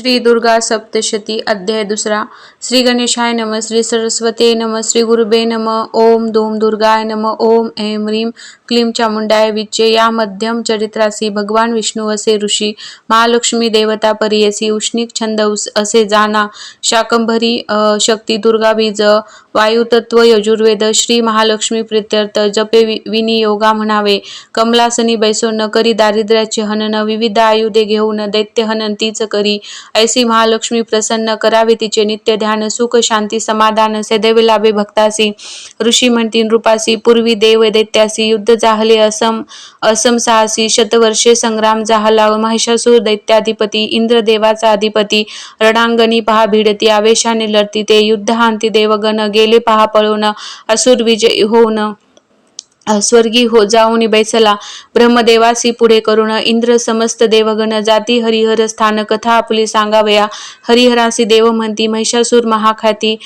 श्री दुर्गा सप्तशती अध्याय दुसरा. श्री गणेशाय नम श्री सरस्वते नम श्री गुरुबे नम ओम धूम दुर्गाय नम ओम ऐं ह्रीं क्लीम चामुंडाय विच्चे या मध्यम चरित्रासी भगवान विष्णू असे ऋषी महालक्ष्मी देवता परियसी उष्णिक छंद उस- असे जाना शाकंभरी शक्ती दुर्गा बीज वायुतत्व यजुर्वेद श्री महालक्ष्मी प्रित्यर्थ जपे वि- विनियोगा म्हणावे कमलासनी बैसोन करी दारिद्र्याचे हनन विविध आयुधे घेऊन दैत्य हनन तीच करी ऐसी महालक्ष्मी प्रसन्न करावे. तिचे नित्य ध्यान सुख शांती समाधान सदैव लाभे भक्तासी ऋषी म्हणतीन रूपासी पूर्वी देव दैत्यासी युद्ध जाहले असम असम साहसी शतवर्षे संग्राम जाहला महिषासूर दैत्याधिपती इंद्रदेवाचा अधिपती रणांगणी पहा भिडती आवेशाने लढती ते युद्धांती देवगण गेले पहा पळवणं असुर विजयी होऊन. स्वर्गी हो जाऊन बैसला ब्रह्मदेवासी पुढे करून इंद्र समस्त देवगण जाती हरिहर स्थान कथा आपली सांगावया. हरिहरासी देव म्हणती महिषासूर महाखाती.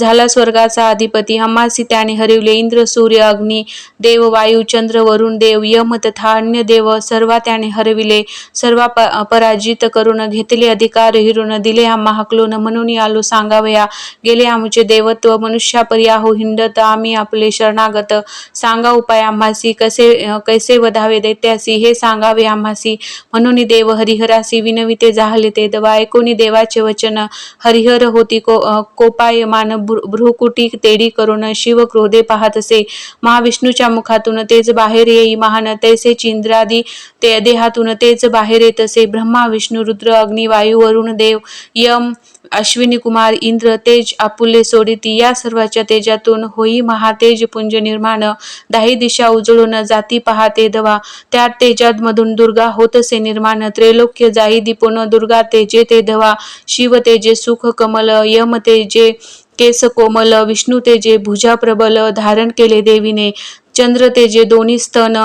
झाला स्वर्गाचा अधिपती. हम्मासी त्याने हरिवले. इंद्र सूर्य अग्नी देव वायू चंद्र वरुण देव यम तथा अन्य देव सर्वा त्याने हरविले. सर्वा प- पराजित करून घेतले अधिकार हिरून दिले आम्हा न म्हणून आलो सांगावया. गेले आमचे देवत्व मनुष्यापरी आहो हिंडत आम्ही आपले शरणागत. सांगा उपाय आम्हासी कसे कैसे वधावे दैत्यासी हे सांगावे आम्हासी. म्हणून देव हरिहरासी विनविते जाहले ते दवा. ऐकोनी देवाचे वचन हरिहर होती को अं, कोपायमान भ्रुकुटी तेडी करून शिव क्रोधे पाहत असे. महाविष्णूच्या मुखातून तेच बाहेर येई महान तैसे चिंद्रादी ते देहातून तेच बाहेर येत असे. ब्रह्मा विष्णू रुद्र अग्नी वायू वरुण देव यम अश्विनी कुमार इंद्र तेज आपुले सोडिती या सर्वाच्या तेजातून होई महातेज पुंज निर्माण. दाही दिशा उजळून जाती पहाते दवा. त्या तेजात मधून दुर्गा होतसे निर्माण. त्रैलोक्य जाई दीपोन दुर्गा तेजे ते धवा शिव तेजे सुख कमल यम तेजे केस कोमल विष्णू तेजे भुजा प्रबल धारण केले देवीने. चंद्र तेजे दोन्ही स्तन.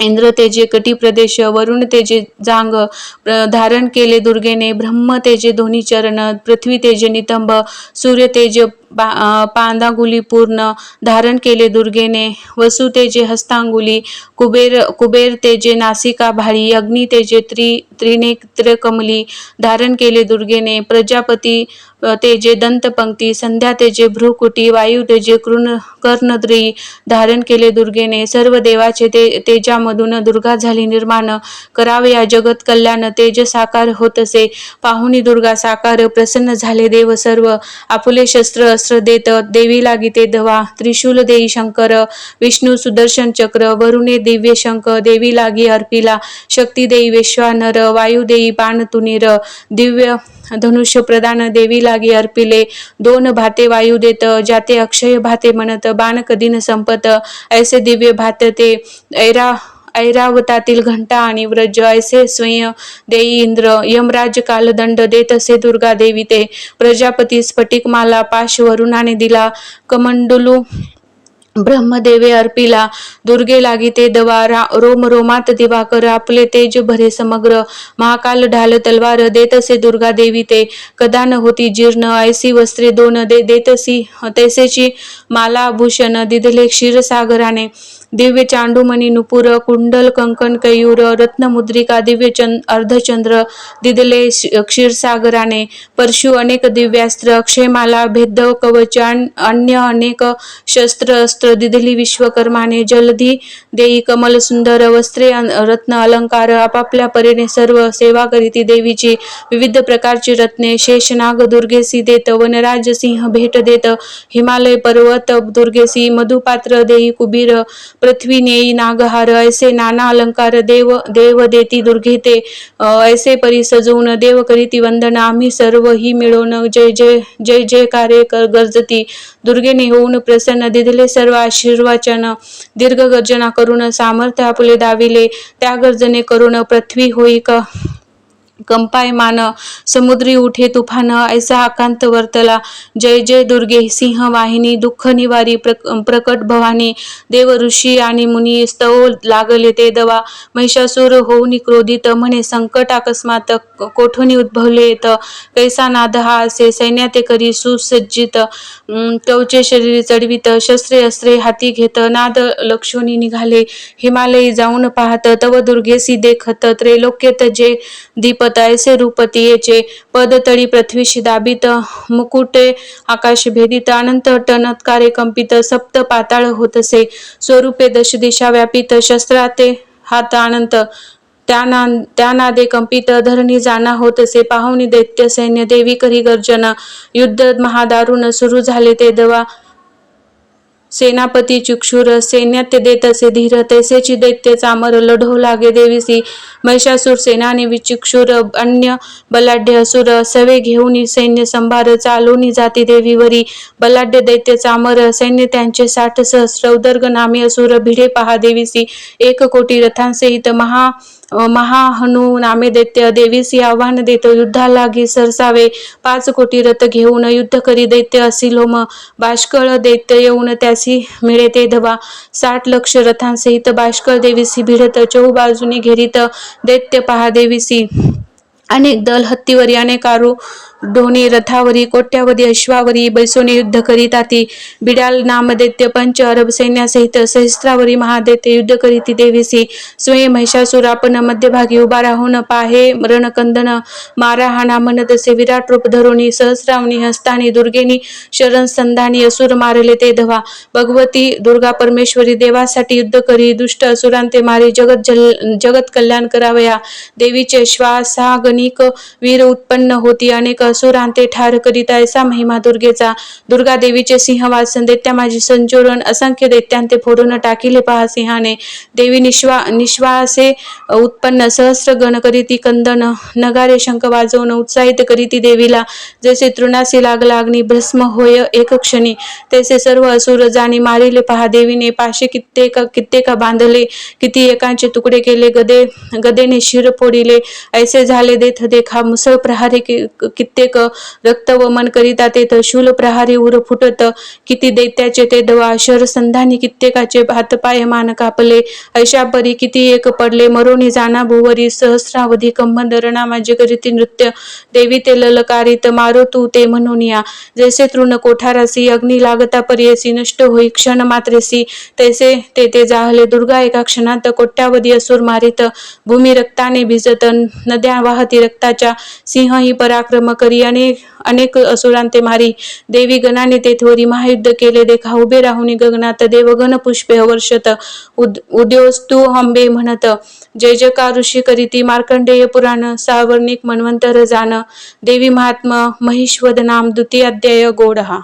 इंद्र तेजे कटी प्रदेश वरुण तेजे जांग धारण केले दुर्गेने ब्रह्म तेजे दोन्ही चरण पृथ्वी तेजे नितंब सूर्य पा- पांदांगुली पूर्ण धारण केले दुर्गेने. वसु तेजे हस्तांगुली कुबेर कुबेर तेजे नासिका भाळी अग्नी तेजे त्रि त्रिनेत्र कमली धारण केले दुर्गेने. प्रजापती तेजे दंतपंक्ती संध्या तेजे भ्रुकुटी वायू तेजे कृण कर्णद्री धारण केले दुर्गेने. सर्व देवाचे ते तेजामधून दुर्गा झाली निर्माण. करावे या जगत कल्याण तेज साकार होत असे पाहुणी दुर्गा साकार प्रसन्न झाले देव सर्व. आपुले शस्त्र शस्त्र देत देवी लागिते धवा. त्रिशूल देई शंकर विष्णू सुदर्शन चक्र वरुणे दिव्य शंख देवी लागी अर्पिला. शक्ती देई विश्वानर वायू देई बाण तुनीर दिव्य धनुष्य प्रदान देवी लागी अर्पिले. दोन भाते वायू देत जाते अक्षय भाते म्हणत बाण कधी न संपत ऐसे दिव्य भात ते ऐरा ऐरावतातील घंटा आणि व्रज ऐसे स्वयं देई इंद्र यमराज कालदंड देत असे दुर्गा देवी ते प्रजापती स्फटिकमाला पाश वरुणाने दिला. कमंडलू ब्रह्मदेवे अर्पिला. दुर्गे लागिते दवा रा रोम रोमात दिवाकर आपले तेज भरे समग्र महाकाल ढाल तलवार देतसे दुर्गा देवी ते. कदा न होती जीर्ण ऐसी वस्त्रे दोन दे देतसी तैसेची माला आभूषण दिदले क्षीरसागराने. दिव्य चांडूमणी नुपुर कुंडल कंकण कयूर रत्नमुद्रिका दिव्य अर्धचंद्र दिदले क्षीरसागराने परशु अनेक दिव्यास्त्र क्षेमाला भेद कवच अन- अन्य अनेक शस्त्र अस्त्र दिदली विश्वकर्माने जलधी देई कमल सुंदर वस्त्रे रत्न अलंकार आपापल्या परीने सर्व सेवा करीती देवीची विविध प्रकारची रत्ने शेषनाग दुर्गेसी देत वनराज सिंह भेट देत हिमालय पर्वत दुर्गेसी मधुपात्र देई कुबीर पृथ्वी नेई नागहार ऐसे नाना अलंकार देव देव देती दुर्घेते ऐसे परी सजवून देव करीती वंदन आम्ही सर्व ही मिळवून जय जय जय कार्य कर गरजती. दुर्गेने होऊन प्रसन्न दिदले सर्व आशीर्वाचन दीर्घ गर्जना करून सामर्थ्य आपले दाविले त्या गर्जने करून पृथ्वी होई का कंपायमान समुद्री उठे तुफान ऐसा आकांत वर्तला. जय जय दुर्गे सिंह वाहिनी दुःख निवारी प्रक प्रकट भवानी देव ऋषी आणि मुनी स्तव लागले ते दवा. महिषासूर होऊन क्रोधित म्हणे संकट अकस्मात कोठोनी उद्भवले येत? कैसा नाद हा? असे सैन्याते करी सुसज्जित. कवचे शरीर चढवित शस्त्रे अस्त्रे हाती घेत नाद लक्षोनी निघाले. हिमालयी जाऊन पाहत तव दुर्गेसी देखत त्रैलोक्यत जे दीप पर्वत ऐसे रूपती येचे पद तळी पृथ्वीशी दाबित मुकुटे आकाश भेदित अनंत टनत्कारे कंपित सप्त पाताळ होतसे स्वरूपे दश दिशा व्यापित शस्त्राते हात अनंत त्याना त्यानादे कंपित धरणी जाणा होत असे पाहुणी दैत्य सैन्य देवी करी गर्जन युद्ध महादारुण सुरू झाले ते दवा सेनापती चुक्षुर सैन्यात देत असे धीर तैसेची दैत्य चामर लढो लागे देवीसी. महिषासूर सेनानी विचुक्षुर अन्य बलाढ्य असुर सवे घेऊन सैन्य संभार चालोनी जाती देवीवरी. बलाढ्य दैत्य चामर सैन्य त्यांचे साठ सहस्र उदर्ग नामी असुर भिडे पहा देवीसी. एक कोटी रथांसहित महा महाहनु नामे दैत्य देवीसी आव्हान देतो युद्धालागी सरसावे. पाच कोटी रथ घेऊन युद्ध करी दैत्य असिलोम बाष्कळ दैत्य येऊन त्यासी मिळे ते धवा. साठ लक्ष रथांसहित बाष्कळ देवीसी भिडत चहूबाजूनी घेरीत दैत्य पहा देवीसी. अनेक दल हत्तीवरी अनेकारू दोन्ही रथावरी कोट्यावधी अश्वावरी बैसोने युद्ध करीताती बिडाल नामदैत्य पंच अरब सैन्यासहित सहस्त्रावरी महादैत्य युद्ध करीती देवीसी. स्वयं महिषासूर आपण मध्यभागी उभा राहून पाहे रणकंदन मारा हाना तसे विराट रूप धरुणी सहस्रावणी हस्तानी दुर्गेनी शरण संधानी असुर मारले ते धवा. भगवती दुर्गा परमेश्वरी देवासाठी युद्ध करी दुष्ट असुरांते मारी जगत जल जगत कल्याण करावया. देवीचे श्वासागणिक वीर उत्पन्न होती अनेक असुरांते ठार करीता ऐसा महिमा दुर्गेचा. दुर्गा देवीचे सिंहवासन दैत्या माझी संचोरण असंख्य दैत्यांते फोडून टाकिले पहा सिंहाने. देवी निश्वा निश्वासे उत्पन्न सहस्र गण करीती कंदन नगारे शंख वाजवून उत्साहित करीती देवीला. जसे तृणासी लागला अग्नी भस्म होय एक क्षणी. तैसे सर्व असुर जाणी मारिले पहा देवीने. पाशे कित्येक कित्येक बांधले किती एकांचे तुकडे केले गदे गदेने शिर फोडिले. ऐसे झाले देथ देखा मुसळ प्रहारे कित्येक कित्येक रक्त मन करिता तेथ शूल प्रहारी उर फुटत. किती दैत्याचे ते दवा शर संधानी कित्येकाचे हातपाय मान कापले. ऐशा परी किती एक पडले मरोणी जाना भुवरी सहस्रावधी कंबंदरणा माझे करीती नृत्य. देवी ते ललकारित मारो तू ते म्हणून या. जैसे तृण कोठारासी अग्नी लागता पर्यसी नष्ट होई क्षण मात्रेसी तैसे ते ते जाहले दुर्गा एका क्षणात कोट्यावधी असुर मारित. भूमी रक्ताने भिजत नद्या वाहती रक्ताच्या सिंह ही पराक्रम करी अनेक अनेक असुरांते मारी. देवी गणाने ते थोरी महायुद्ध केले. देखा उभे राहुनी गगनात देवगण पुष्पे वर्षत उद उद्योस्तु हंबे म्हणत जय जयकार ऋषी करीती मार्कंडेय पुराण सावर्णिक मन्वंतर जाण देवी महात्मा महिष्वद नाम द्वितीय अध्याय गोडहा.